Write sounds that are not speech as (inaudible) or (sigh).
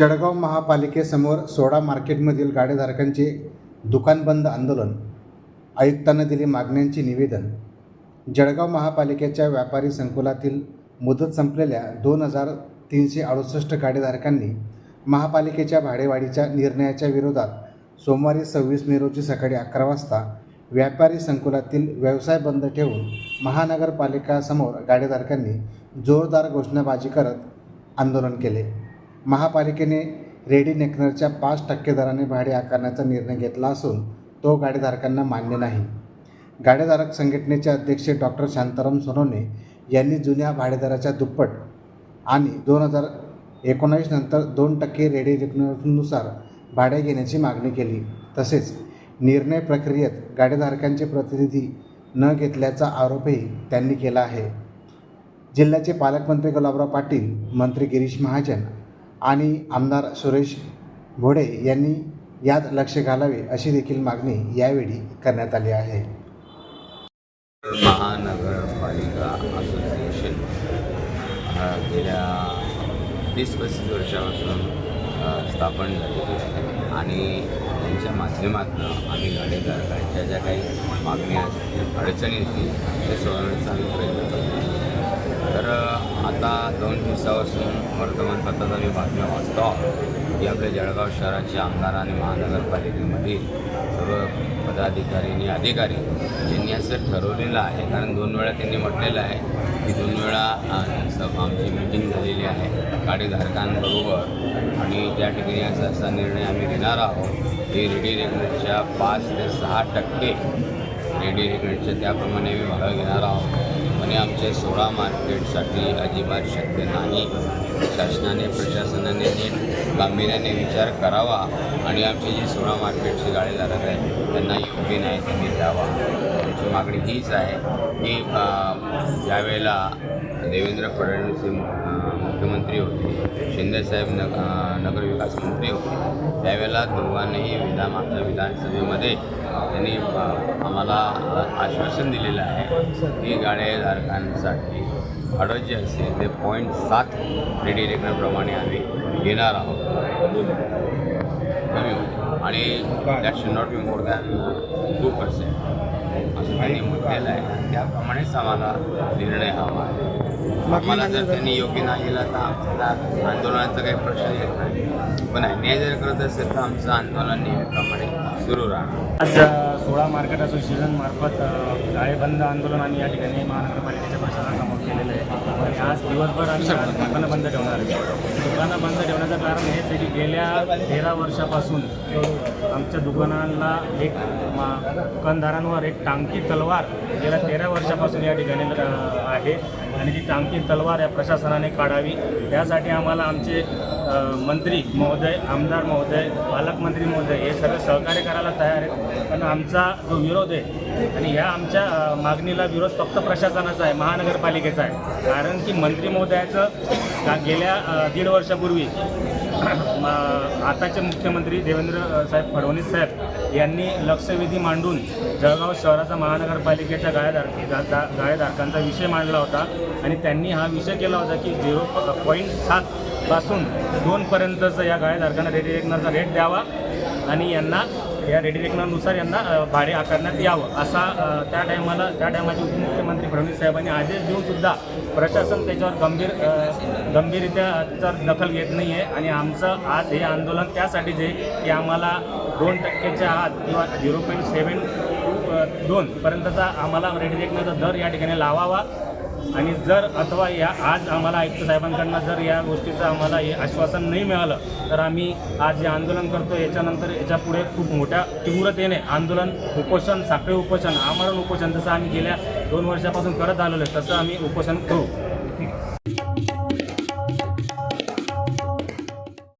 जळगाव महापालिकेसमोर सोडा मार्केटमधील गाडेधारकांचे दुकान बंद आंदोलन. आयुक्तांना दिली मागण्यांचे निवेदन. जळगाव महापालिकेच्या व्यापारी संकुलातील मुदत संपलेल्या दोन हजार तीनशे अडुसष्ट गाडेधारकांनी महापालिकेच्या भाडेवाढीच्या निर्णयाच्या विरोधात सोमवारी सव्वीस मे रोजी सकाळी अकरा वाजता व्यापारी संकुलातील व्यवसाय बंद ठेवून महानगरपालिकासमोर गाडेधारकांनी जोरदार घोषणाबाजी करत आंदोलन केले. महापालिकेने रेडी नेकनरच्या पाच टक्के दराने भाडे आकारण्याचा निर्णय घेतला असून तो गाडेधारकांना मान्य नाही. गाडेधारक संघटनेचे अध्यक्ष डॉक्टर शांताराम सोनवणे यांनी जुन्या भाडेदाराच्या दुप्पट आणि दोन हजार एकोणावीस नंतर दोन टक्के रेडी रेकनरनुसार भाडे घेण्याची मागणी केली. तसेच निर्णय प्रक्रियेत गाडेधारकांचे प्रतिनिधी न घेतल्याचा आरोपही त्यांनी केला आहे. जिल्ह्याचे पालकमंत्री गुलाबराव पाटील मंत्री गिरीश महाजन आणि आमदार सुरेश भोडे यांनी यात लक्ष घालावे अशी देखील मागणी यावेळी करण्यात आली आहे. महानगरपालिका असोसिएशन गेल्या तीस पस्तीस वर्षापासून स्थापन झालेली आहे. आणि त्यांच्या माध्यमातून आम्ही गाडीधारकांच्या ज्या काही मागण्या असतील अडचणी असतील ते सोडवण्याचा आम्ही प्रयत्न करतो. तर आता दोन दिवसापासून वर्तमानपत्रात आम्ही बातम्या वाचतो. की आपल्या जळगाव शहराचे आमदार आणि महानगरपालिकेमधील सर्व पदाधिकारी आणि अधिकारी यांनी असं ठरवलेलं आहे. कारण दोन वेळा त्यांनी म्हटलेलं आहे की दोन वेळा सब आमची मीटिंग झालेली आहे गाडीधारकांबरोबर. आणि त्या ठिकाणी असा असा निर्णय आम्ही घेणार आहोत की रेडी रेग्युलेटच्या पाच ते सहा टक्के रेडी रेग्युलेटच्या त्याप्रमाणे आम्ही भाग घेणार आहोत. आणि आमच्या सोळा मार्केटसाठी अजिबात शक्य नाही. शासनाने प्रशासनाने नीट गांभीर्याने विचार करावा आणि आमचे जे सोळा मार्केटचे गाडीधारक आहेत त्यांना योग्य न्याय त्यांनी द्यावा. त्याची मागणी हीच आहे की ज्यावेळेला देवेंद्र फडणवीस मुख्यमंत्री होते. शिंदेसाहेब नग नगरविकास मंत्री होते. त्यावेळेला दोघांनीही विधान आमच्या विधानसभेमध्ये त्यांनी आम्हाला आश्वासन दिलेलं आहे की गाड्याधारकांसाठी भाडं जे असेल ते पॉईंट सात रेडी रेकनप्रमाणे आम्ही घेणार आहोत. कमी होते. आणि that should not be more than two percent असं त्यांनी म्हटलेलं आहे. त्याप्रमाणेच आम्हाला निर्णय हवा आहे. आम्हाला जर त्यांनी योग्य नाही केला तर आमच्या आंदोलनाचा काही प्रश्न येत नाही. पण अन्याय जर करत असेल तर आमचं आंदोलन नेहमीप्रमाणे सुरू राहणार. आज सोळा मार्केट असोसिएशन मार्फत गाळेबंद आंदोलन आम्ही या ठिकाणी महानगरपालिकेच्या प्रशासनासमोर केलेलं आहे. आणि आज दिवसभर आम्ही आज दुकानं बंद ठेवणार आहे. दुकानं बंद ठेवण्याचं कारण हेच आहे की गेल्या तेरा वर्षापासून आमच्या दुकानाला एक मा दुकानदारांवर एक टांगती तलवार गेल्या तेरा वर्षापासून या ठिकाणी आहे. आणि ती टांगती तलवार या प्रशासनाने काढावी. यासाठी आम्हाला आमचे मंत्री महोदय आमदार महोदय पालकमंत्री महोदय हे सगळं सहकार्य करायला तयार आहेत. पण आमचा जो विरोध आहे आणि ह्या आमच्या मागणीला विरोध फक्त प्रशासनाचा आहे महानगरपालिकेचा आहे. कारण की मंत्री महोदयाचं गेल्या दीड वर्षापूर्वी (clears throat) आताचे मुख्यमंत्री देवेंद्र साहेब फडणवीस साहेब यांनी लक्षवेधी मांडून जळगाव शहराचा महानगरपालिकेच्या गाळेधारकी गा- गाळेधारकांचा विषय मांडला होता. आणि त्यांनी हा विषय केला होता की झिरो पॉईंट सात पासून दोनपर्यंतचं या गाळ्याधारकांना रेडी रेकनरचा रेट द्यावा आणि यांना या रेडी रेकनरनुसार यांना भाडे आकारण्यात यावं असा त्या टायमाला त्या टायमाचे उपमुख्यमंत्री फडणवीस साहेबांनी आदेश देऊनसुद्धा प्रशासन त्याच्यावर गंभीर गंभीररित्या त्याच्यावर दखल घेत नाही आहे आणि आमचं आज हे आंदोलन त्यासाठीच आहे की आम्हाला दोन टक्क्याच्या आत किंवा झिरो पॉईंट सेवन टू दोनपर्यंतचा आम्हाला रेडी रेकनरचा दर या ठिकाणी लावावा. आणि जर अथवा या आज आम्हाला आयुक्त साहेबांकडनं जर या गोष्टीचं आम्हाला हे आश्वासन नाही मिळालं तर आम्ही आज जे आंदोलन करतो याच्यानंतर याच्यापुढे खूप मोठ्या तीव्रतेने आंदोलन उपोषण साखळी उपोषण आमरण उपोषण जसं आम्ही गेल्या दोन वर्षापासून करत आलेलो आहे तसं आम्ही उपोषण करू.